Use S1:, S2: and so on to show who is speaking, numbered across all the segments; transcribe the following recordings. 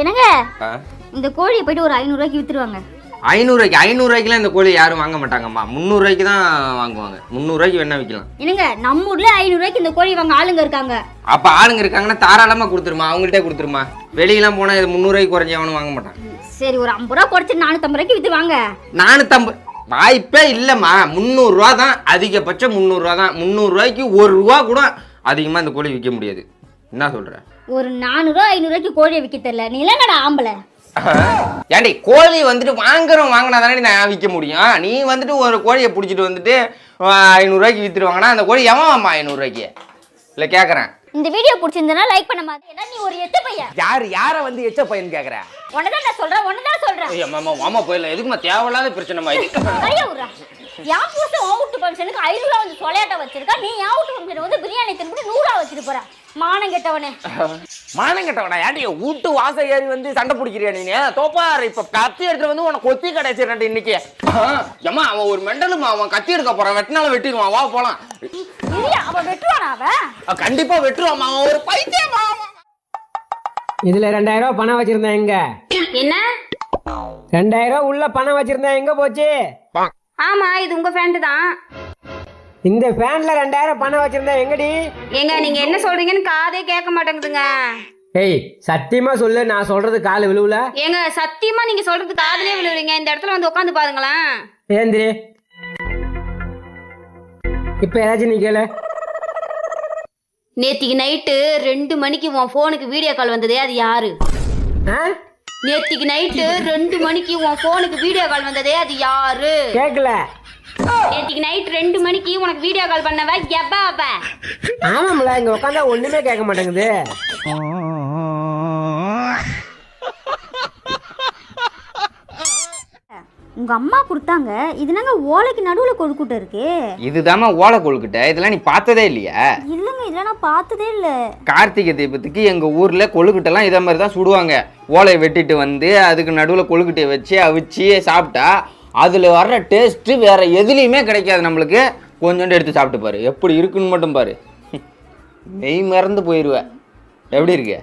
S1: என்னங்க? இந்த கோழியை போயிட்டு ஒரு ஐநூறுரூவாய்க்கு வித்துருவாங்க.
S2: ஐநூறுரூவாய்க்கு ஐநூறுரூவாய்க்குலாம் இந்த கோழி யாரும் வாங்க மாட்டாங்கம்மா. முந்நூறுரூவாய்க்கு தான் வாங்குவாங்க. முந்நூறுரூவாய்க்கு வேணா விற்கலாம்
S1: என்னங்க நம்ம ஊர்ல ஐநூறுரூவாய்க்கு இந்த கோழி வாங்க ஆளுங்க இருக்காங்க.
S2: அப்போ ஆளுங்க இருக்காங்கன்னா தாராளமாக கொடுத்துருமா? அவங்கள்ட்டே கொடுத்துருமா? வெளியெல்லாம் போனால் இது முந்நூறுவாய்க்கு குறைஞ்சி அவனும் வாங்க மாட்டான்.
S1: சரி ஒரு ஐம்பது ரூபா குறைச்சி நானூற்றம்பது ரூபாய்க்கு வித்துருவாங்க
S2: நானூற்றம்பது வாய்ப்பே இல்லைம்மா. முந்நூறுரூவா தான் அதிகபட்சம் முந்நூறுரூவா தான். முந்நூறுரூவாய்க்கு ஒரு ரூபா கூட அதிகமாக இந்த கோழி விற்க முடியாது. என்ன சொல்கிற
S1: ஒரு நானூறுரூவா ஐநூறுரூவாய்க்கு கோழியை விற்க தெரியல. நீ இல்லைங்கடா ஆம்பளை.
S2: ஏன்டி கோழி வந்துட்டு வாங்குறோம் வாங்கினா தானே நான் விற்க முடியும்? நீ வந்துட்டு ஒரு கோழியை பிடிச்சிட்டு வந்துட்டு ஐநூறுரூவாய்க்கு விற்றுருவாங்கன்னா அந்த கோழி எவன் வாமா ஐநூறுரூவாய்க்கு இல்லை கேட்குறேன்
S1: இந்த வீடியோ பிடிச்சிருந்தனா லைக் பண்ண ஏன்னா நீ ஒரு எட்டு பையன்.
S3: யார் யாரை வந்து எச்ச பையன் கேக்குற?
S1: உன்னதான் நான் சொல்றேன் உன்னதான் சொல்றேன்.
S2: ஐயா மாமா மாமா போயிடல எதுக்குமா தேவையில்லாத பிரச்சனை மாதிரி
S1: என் புருஷன் உன் வீட்டு ஃபங்க்ஷனுக்கு ஐநூறுவா வந்து சொலையாட்ட வச்சிருக்கா. நீ என் வீட்டு ஃபங்க்ஷன் வந்து பிரியாணி தின்னு நூறுவா வச்சிட்டு போற. மானம் கெட்டவனே.
S3: மானம் கட்டவனா? ஏன்டி வீட்டு வாசல் ஏறி வந்து சண்டை பிடிக்கிறியா நீ? தோப்பார் இப்ப கத்தி எடுத்துட்டு வந்து உனக்கு கொத்தி கிடைச்சிடறேன் இன்னைக்கு.
S2: ஏம்மா அவன் ஒரு மெண்டலுமா அவன் கத்தி எடுக்க போறான். வெட்டினாலும் வெட்டிடுவான். வா போலாம்.
S1: அவன் வெட்டுவானா அவன்
S2: கண்டிப்பா வெட்டுவான் அவன் ஒரு பைத்தியமா அவன்.
S4: இதுல ரெண்டாயிரம் ரூபாய் பணம் வச்சிருந்தேன் எங்க?
S5: என்ன?
S4: ரெண்டாயிரம் ரூபாய் உள்ள பணம் வச்சிருந்தேன். எங்க போச்சு?
S5: ஆமா இது உங்க ஃபேண்ட் தான்.
S4: இந்த ஃபேன்ல ரெண்டாயிரம் பணம் வச்சிருந்தேன் எங்கடி?
S5: ஏங்க நீங்க என்ன சொல்றீங்கன்னு காதே கேட்க மாட்டேங்குதுங்க.
S4: ஏய் சத்தியமா சொல்லு நான் சொல்றது கால் விழுவுல?
S5: ஏங்க சத்தியமா நீங்க சொல்றது காதுலயே விழுவுறீங்க. இந்த இடத்துல வந்து உட்காந்து பாருங்களேன்.
S4: ஏந்திரி. இப்ப ஏதாச்சும் நீ கேளு.
S5: நேத்திக்கு நைட்டு ரெண்டு மணிக்கு உன் ஃபோனுக்கு வீடியோ கால் வந்ததே அது யாரு?
S4: ஆ?
S5: நேத்திக்கு நைட்டு ரெண்டு மணிக்கு உன் ஃபோனுக்கு வீடியோ கால் வந்ததே அது யாரு?
S4: கேக்கல.
S5: நேத்திக்கு நைட் ரெண்டு மணிக்கு உனக்கு வீடியோ கால் பண்ணவ எப்பா அவ?
S4: ஆமாம்ல இங்க உட்காந்தா ஒண்ணுமே கேட்க மாட்டேங்குது.
S1: உங்க அம்மா கொடுத்தாங்க இது நாங்க ஓலைக்கு நடுவுல கொழுக்கூட்ட இருக்கு?
S2: இதுதாம்மா ஓலை கொழுக்கிட்ட. இதெல்லாம் நீ பார்த்ததே இல்லையா?
S1: இல்லைங்க இதெல்லாம் நான் பார்த்ததே இல்ல.
S2: கார்த்திகை தீபத்துக்கு எங்க ஊர்ல கொழுக்கட்டைலாம் இதே மாதிரி தான் சுடுவாங்க. ஓலையை வெட்டிட்டு வந்து அதுக்கு நடுவில் கொழுக்கட்டையை வச்சு அவிச்சு சாப்பிட்டா அதுல வர்ற டேஸ்ட் வேற எதுலேயுமே கிடைக்காது நம்மளுக்கு. கொஞ்சோண்டு எடுத்து சாப்பிட்டு பாரு. எப்படி இருக்குன்னு மட்டும் பாரு. நெய் மறந்து போயிடுவ எப்படி இருக்கு?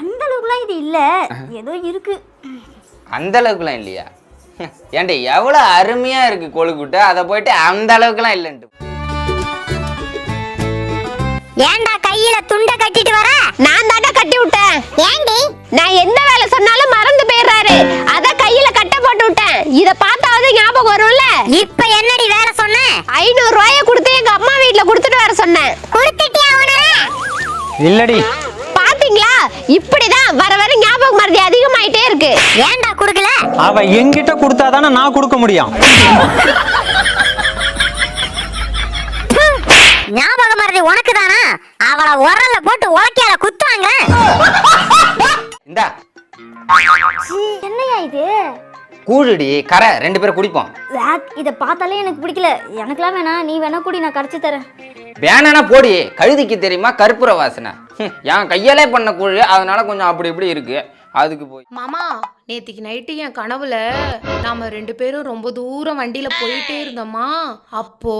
S1: அந்த அளவுக்குலாம் இது இல்ல. ஏதோ இருக்கு.
S2: அந்த அளவுக்குலாம் இல்லையா? ஏன்டி எவ்வளோ அருமையா இருக்கு கொழுக்கட்டை. அதை போயிட்டு அந்த அளவுக்குலாம் இல்லைன்ட்டு.
S6: ஏன்டா கையில துண்டை கட்டிட்டு வர? நான் தானே கட்டி விட்டேன். ஏண்டி நான் எந்த வேலை சொன்னாலும் மறந்து போயிடுறாரு. அத கையில கட்ட போட்டு விட்டேன். இத பார்த்தாவது ஞாபகம் வரும்ல? இப்ப என்னடி வேலை சொன்ன? ஐநூறு ரூபாய கொடுத்து எங்க அம்மா வீட்ல கொடுத்துட்டு வர சொன்னேன். கொடுத்துட்டியா
S2: இல்லடி.
S6: பாத்தீங்களா? இப்படிதான் வர வர ஞாபகம் மறதி அதிகமாயிட்டே இருக்கு. ஏன்டா குடுக்கல?
S7: அவ என்கிட்ட கொடுத்தாதானே நான் கொடுக்க முடியும்.
S6: ஞாபகம் மறதி உனக்கு தானா அவளை உரல்ல போட்டு உலக்கையால குத்துவாங்க
S2: இந்தா.
S1: என்னையா இது?
S2: கூழுடி கரை ரெண்டு பேரும் குடிப்போம்.
S1: இத பார்த்தாலே எனக்கு பிடிக்கல. எனக்கெல்லாம் வேணாம் நீ வேணா கூடி நான் கரைச்சு தரேன்.
S2: வேணானா போடி கழுதிக்கு தெரியுமா கற்பூர வாசனை. என் கையாலே பண்ண கூழ் அதனால கொஞ்சம் அப்படி இப்படி இருக்கு. அதுக்கு போய்
S8: மாமா நேத்திக்கு நைட்டு என் கனவுல நாம ரெண்டு பேரும் ரொம்ப தூரம் வண்டியில போயிட்டே இருந்தோமா? அப்போ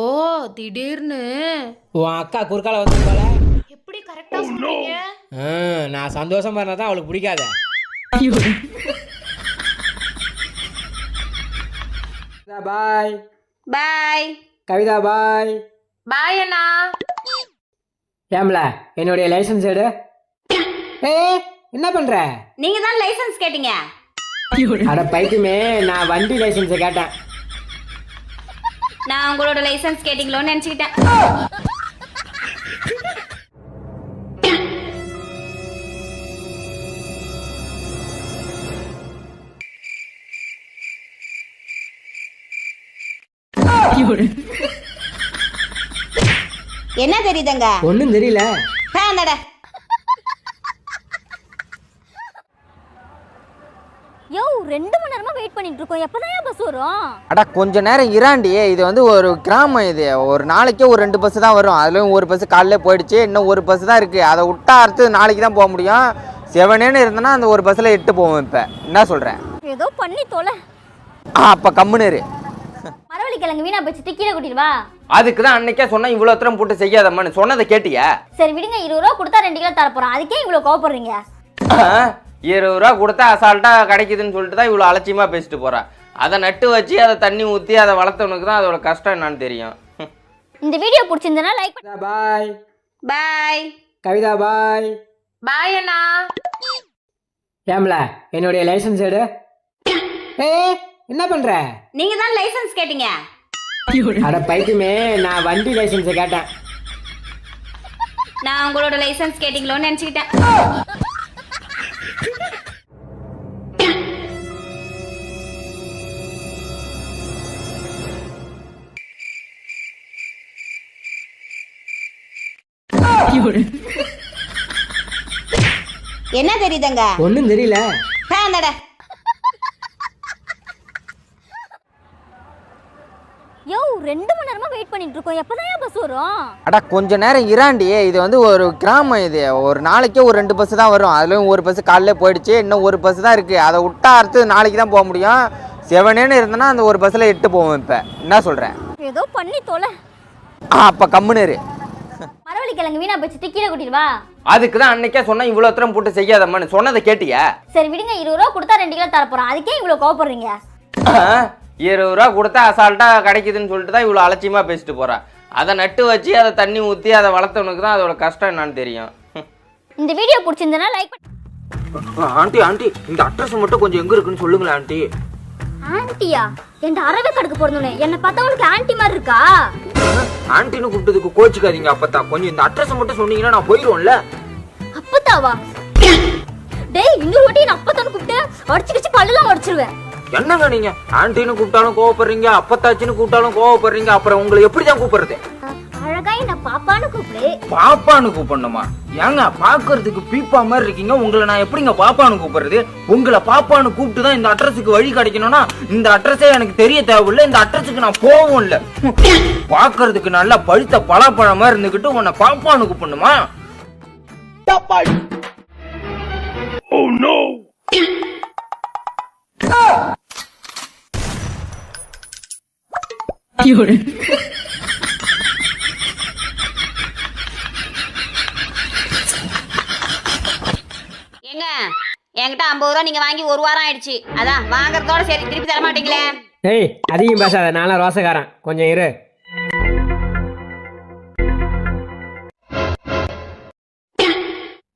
S8: திடீர்னு
S4: உன் அக்கா குறுக்கால வந்து போல
S8: எப்படி கரெக்டா சொல்றீங்க
S4: நான் சந்தோஷமா இருந்தா தான் அவளுக்கு பிடிக்காத. பாய்.
S5: பாய்.
S4: கவிதா பாய்.
S8: பாய் அண்ணா.
S4: ஏம்ல என்னுடைய லைசன்ஸ் எடு. ஏ என்ன பண்ற?
S5: நீங்க தான் லைசென்ஸ் கேட்டீங்க.
S4: அட பைக்குமே நான் வண்டி லைசன்ஸை கேட்டேன்.
S5: நான் உங்களோட லைசென்ஸ் கேட்டீங்களோன்னு நினைச்சுக்கிட்டேன். என்ன தெரியுதுங்க?
S4: ஒன்றும் தெரியல
S5: அந்தட
S1: யோ ரெண்டு மணி நேரமா வெயிட் பண்ணிட்டு இருக்கோம் எப்பதான் பஸ் வரும்?
S2: அடா கொஞ்ச நேரம் இராண்டி இது வந்து ஒரு கிராமம் இது. ஒரு நாளைக்கே ஒரு ரெண்டு பஸ் தான் வரும். அதுலயும் ஒரு பஸ் காலையில போயிடுச்சு. இன்னும் ஒரு பஸ் தான் இருக்கு. அதை விட்டா அடுத்து நாளைக்கு தான் போக முடியும். செவனேன்னு இருந்தனா அந்த ஒரு பஸ்ல எட்டு போவோம் இப்ப. என்ன சொல்றேன்?
S1: ஏதோ பண்ணி தொலை.
S2: ஆ, அப்ப கம்முன்னு இரு.
S1: மரவள்ளி கிழங்கு வீணா போச்சு. கீழே கூட்டிட்டு வா.
S2: அதுக்கு தான் அன்னைக்கே சொன்னா இவ்வளோ தரம் போட்டு செய்யாதம்மான்னு. சொன்னதை கேட்டியா?
S1: சரி விடுங்க. இருபது ரூபா கொடுத்தா ரெண்டு கிலோ தரப்போறோம். அதுக்கே இவ்வளவு கோவப்படுறீங்க?
S2: இருபது ரூபா கொடுத்தா அசால்ட்டாக கிடைக்குதுன்னு சொல்லிட்டு தான் இவ்வளோ அலட்சியமாக பேசிட்டு போறா. அதை நட்டு வச்சு அதை தண்ணி ஊற்றி அதை வளர்த்தவனுக்கு தான் அதோட கஷ்டம் என்னன்னு தெரியும்.
S1: இந்த video பிடிச்சிருந்தனா like
S4: bye
S5: bye
S4: Kavitha bye
S8: bye அண்ணா.
S4: ஏம்ல என்னுடைய லைசன்ஸ் எடு. ஏ என்ன பண்ற?
S5: நீங்க தான் லைசென்ஸ் கேட்டீங்க.
S4: அட பைக்குமே நான் வண்டி லைசன்ஸை கேட்டேன்.
S5: நான் உங்களோட லைசென்ஸ் கேட்டீங்களோன்னு நினைச்சுக்கிட்டேன். என்ன தெரியுதுங்க?
S4: ஒன்றும் தெரியல.
S5: பேந்தட
S1: யோ ரெண்டு மணி நேரமா வெயிட் பண்ணிட்டு இருக்கோம். எப்பதான் பஸ் வரும்?
S2: அடா கொஞ்ச நேரம் இராண்டி. இது வந்து ஒரு கிராமம் இது. ஒரு நாளைக்கே ஒரு ரெண்டு பஸ் தான் வரும். அதுலயும் ஒரு பஸ் காலையில போயிடுச்சு. இன்னும் ஒரு பஸ் தான் இருக்கு. அதை விட்டா அடுத்து நாளைக்கு தான் போக முடியும். செவனேன்னு இருந்தனா அந்த ஒரு பஸ்ல எட்டு போவோம் இப்ப. என்ன சொல்றேன்
S1: ஏதோ பண்ணி தொலை.
S2: ஆ, அப்ப கம்முன்னு இரு.
S1: மரவள்ளி கிழங்கு வீணா போச்சு கீழே கூட்டிட்டு வா.
S2: அதுக்கு தான் அன்னைக்கே சொன்னா இவ்வளோ தரம் போட்டு செய்யாதம்மான்னு. சொன்னதை கேட்டியா?
S1: சரி விடுங்க இருபது ரூபா கொடுத்தா ரெண்டு கிலோ தரப்போறோம் அதுக்கே இவ்வளவு கோவப்படுறீங்க?
S2: இருபது ரூபா கொடுத்தா அசால்ட்டாக கிடைக்குதுன்னு சொல்லிட்டு தான் இவ்வளோ அலட்சியமாக பேசிட்டு போறா. அதை நட்டு வச்சு அதை தண்ணி ஊற்றி அதை வளர்த்தவனுக்கு தான் அதோட கஷ்டம் என்னன்னு தெரியும்.
S1: இந்த வீடியோ பிடிச்சிருந்தனா லைக்
S2: ஆண்டி ஆண்டி இந்த அட்ரஸ் மட்டும் கொஞ்சம் எங்க இருக்குன்னு சொல்லுங்களேன் ஆண்டி.
S1: ஆன்ட்டியா என் அரவே கடுக்கு பிறந்தோனே என்னை பார்த்தா உங்களுக்கு ஆன்ட்டி மாதிரி இருக்கா?
S2: ஆண்டின்னு கூப்பிட்டதுக்கு கோச்சிக்காதீங்க அப்பதான் கொஞ்சம் இந்த அட்ரஸ் மட்டும் சொன்னீங்கன்னா நான் போயிடுவோம்ல
S1: அப்பத்தாவா? டேய் இன்னொரு வாட்டி நான் அப்பத்தான்னு கூப்பிட்டு? அடிச்சு கிச்சு பல்லெல்லாம் உடச்சிருவேன்.
S2: என்னங்க நீங்க? ஆண்டின்னு கூப்பிட்டாலும் கோவப்படுறீங்க அப்பத்தாச்சின்னு கூப்பிட்டாலும் கோவப்படுறீங்க அப்புறம் உங்களை எப்படி தான் கூப்பிடுறது?
S1: என்ன பாப்பான்னு கூப்பிடு.
S2: பாப்பான்னு கூப்பிடணுமா? ஏங்க பாக்குறதுக்கு பீப்பா மாதிரி இருக்கீங்க. உங்களை நான் எப்படிங்க பாப்பான்னு கூப்பிடுறது? உங்களை பாப்பான்னு கூப்பிட்டு தான் இந்த அட்ரஸுக்கு வழி கிடைக்கணும்னா இந்த அட்ரஸே எனக்கு தெரிய தேவையில்ல. இந்த அட்ரஸுக்கு நான் போகவும் இல்ல. பாக்குறதுக்கு நல்லா பழுத்த பலாப்பழமா இருந்துகிட்டு உன்னை பாப்பான்னு கூப்பிடணுமா?
S5: ஏங்க என்கிட்ட ஐம்பது ரூபா நீங்க வாங்கி ஒரு வாரம் ஆயிடுச்சு. அதான் வாங்குறதோட சரி திருப்பி தர மாட்டீங்களே?
S4: ஏய் அதிகம் பேசாத நானும் ரோசக்காரன். கொஞ்சம் இரு.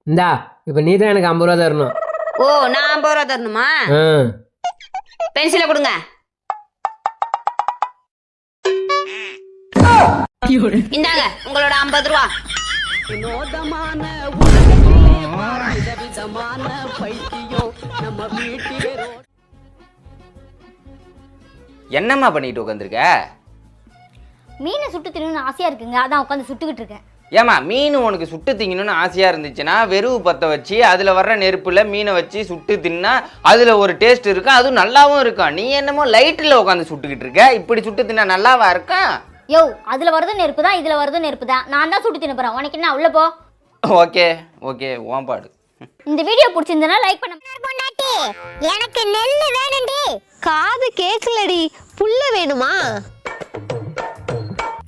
S4: இந்தா இப்போ நீ தான் எனக்கு ஐம்பது ரூபா தரணும்.
S5: ஓ நான் ஐம்பது ரூபா தரணுமா?
S4: ஆ.
S5: பென்சிலை கொடுங்க. இந்தாங்க உங்களோட ஐம்பது ரூபா.
S2: என்னம்மா பண்ணிட்டு உட்காந்துருக்க
S1: மீனை சுட்டு தின்னு ஆசையா இருக்குங்க. அதான் உட்காந்து சுட்டுக்கிட்டு இருக்கேன்.
S2: ஏமா மீன் உனக்கு சுட்டு திங்கணும்னு ஆசையா இருந்துச்சுன்னா வெறுவு பத்த வச்சு அதுல வர்ற நெருப்புல மீனை வச்சு சுட்டு தின்னா அதுல ஒரு டேஸ்ட் இருக்கும் அதுவும் நல்லாவும் இருக்கும் நீ என்னமோ லைட்ல உட்காந்து சுட்டுக்கிட்டு இருக்க. இப்படி சுட்டு தின்னா நல்லாவா இருக்கா?
S1: யோ அதுல வரதும் நெருப்பு தான் இதுல வரதும் நெருப்பு தான் நான் தான் சுட்டு தின்னு போறேன். உனக்கு என்ன உள்ள போ.
S2: ஓகே ஓகே ஓம்பாடு.
S1: இந்த வீடியோ பிடிச்சிருந்தனா லைக் பண்ண
S6: எனக்கு நெல்லு வேணும்டி. காது கேக்கலடி புல்ல வேணுமா?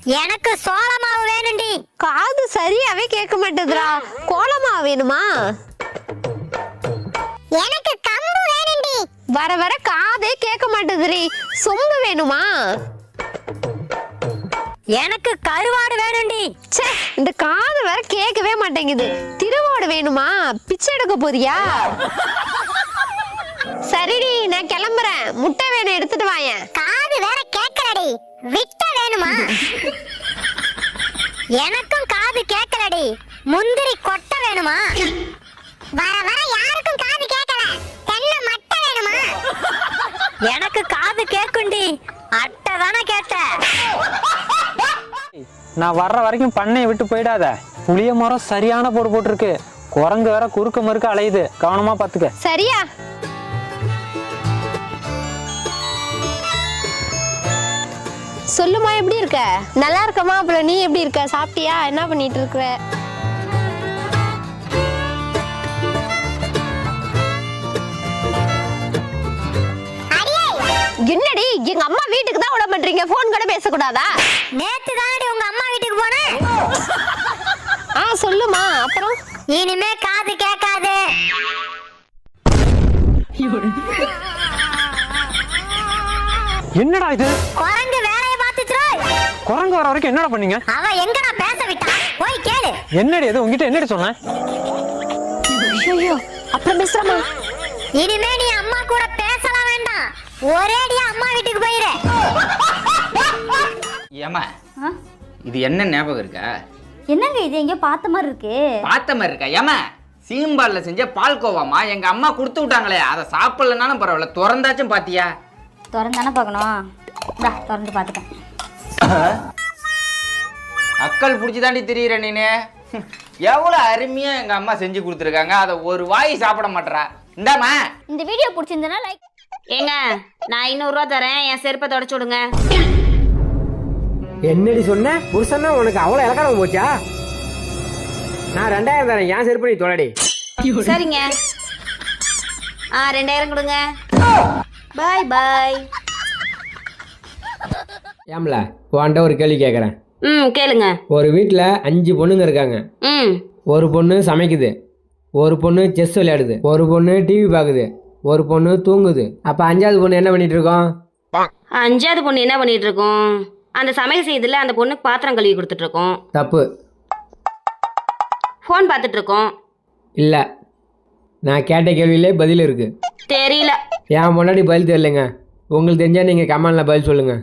S6: எனக்கு சோள மாவு வேணும்டி. காது சரியாவே கேட்க மாட்டேதுடா. கோல மாவு வேணுமா? எனக்கு கம்பு வேணும்டி. வர வர காதே கேட்க மாட்டேதுடி. சொம்பு வேணுமா? எனக்கு கருவாடு வேணும்டி. ச்சே இந்த காது வேற கேட்கவே மாட்டேங்குது. திருவாடு வேணுமா? பிச்சை எடுக்க போறியா? சரிடி நான் கிளம்புறேன். முட்டை வேணும் எடுத்துட்டு வாயேன். காது வேற கேட்கலடி. விட்ட வேணுமா? எனக்கு
S7: நான் வர்ற வரைக்கும் பண்ணையை விட்டு போயிடாத. புளிய மரம் சரியான போடு போட்டிருக்கு. குரங்கு வேற குறுக்க மறுக்க அலையுது. கவனமா பாத்துக்க.
S6: சரியா? சொல்லுமா எப்படி இருக்க? நல்லா இருக்கமா அப்புறம் நீ எப்படி இருக்க? சாப்பிட்டியா? என்ன பண்ணிட்டு இருக்கிற? என்னடி எங்க அம்மா வீட்டுக்கு தான் விட மாட்டீங்க போன் கூட பேசக்கூடாதா? நேத்து தானடி உங்க அம்மா போனேன் ஆ சொல்லுமா அப்புறம்? இனிமே காது கேட்காது.
S7: என்னடா இது?
S9: குரங்கு வேலையை பார்த்துச்சு
S7: குரங்கு வர வரைக்கும் என்னடா பண்ணீங்க?
S9: அவ எங்கடா பேச விட்டா? போய் கேளு.
S7: என்னடி இது? உங்ககிட்ட என்னடி சொன்னேன்?
S9: ஐயோ அப்புறம் பேசுறமா இனிமே நீ அம்மா கூட பேசலாம் வேண்டாம். ஒரேடியா அம்மா வீட்டுக்கு போயிரு.
S3: ஏமா? இது என்ன ஞாபகம் இருக்கா?
S1: என்னங்க இது? எங்கேயோ பார்த்த மாதிரி இருக்கு.
S3: பார்த்த மாதிரி இருக்கா? ஏமா சீம்பாலில் செஞ்ச பால்கோவாமா எங்க அம்மா கொடுத்து விட்டாங்களே அதை சாப்பிடலனாலும் பரவாயில்ல. திறந்தாச்சும் பாத்தியா?
S1: திறந்தானே பார்க்கணும். இந்தா திறந்து பார்த்துட்டேன்.
S3: அக்கல் பிடிச்சி தாண்டி திரியிற நீனு. எவ்வளோ அருமையா எங்க அம்மா செஞ்சு கொடுத்துருக்காங்க. அதை ஒரு வாய் சாப்பிட மாட்டேறா. இந்தாம்மா.
S1: இந்த வீடியோ பிடிச்சிருந்தனா லைக்
S5: ஏங்க நான் ஐநூறுரூவா தரேன். என் செருப்பை தொடச்சு விடுங்க.
S4: என்னடி சொன்ன? புருஷன்னா உனக்கு அவ்வளோ இலக்கணம் போச்சா? நான் ரெண்டாயிரம் தரேன். ஏன் செருப்பு நீ தொலைடி.
S5: சரிங்க. ஆ ரெண்டாயிரம் கொடுங்க. பாய் பாய்
S4: ஏம்ல உன்கிட்ட ஒரு கேள்வி கேட்குறேன்
S5: ம் கேளுங்க.
S4: ஒரு வீட்டில் அஞ்சு பொண்ணுங்க இருக்காங்க.
S5: ம்.
S4: ஒரு பொண்ணு சமைக்குது. ஒரு பொண்ணு செஸ் விளையாடுது. ஒரு பொண்ணு டிவி பார்க்குது ஒரு பொண்ணு தூங்குது. அப்போ அஞ்சாவது பொண்ணு என்ன பண்ணிட்டு இருக்கோம்?
S5: அஞ்சாவது பொண்ணு என்ன பண்ணிட்டு இருக்கோம்? அந்த சமையல் செய்யுதுல அந்த பொண்ணுக்கு பாத்திரம் கழுவி கொடுத்துட்டு இருக்கோம்
S4: தப்பு.
S5: ஃபோன் பார்த்துட்டு இருக்கோம்
S4: இல்லை. நான் கேட்ட கேள்வியிலே பதில் இருக்குது
S5: தெரியல.
S4: என் முன்னாடி பதில் தெரியலைங்க. உங்களுக்கு தெரிஞ்சால் நீங்கள் கமெண்டில் பதில் சொல்லுங்கள்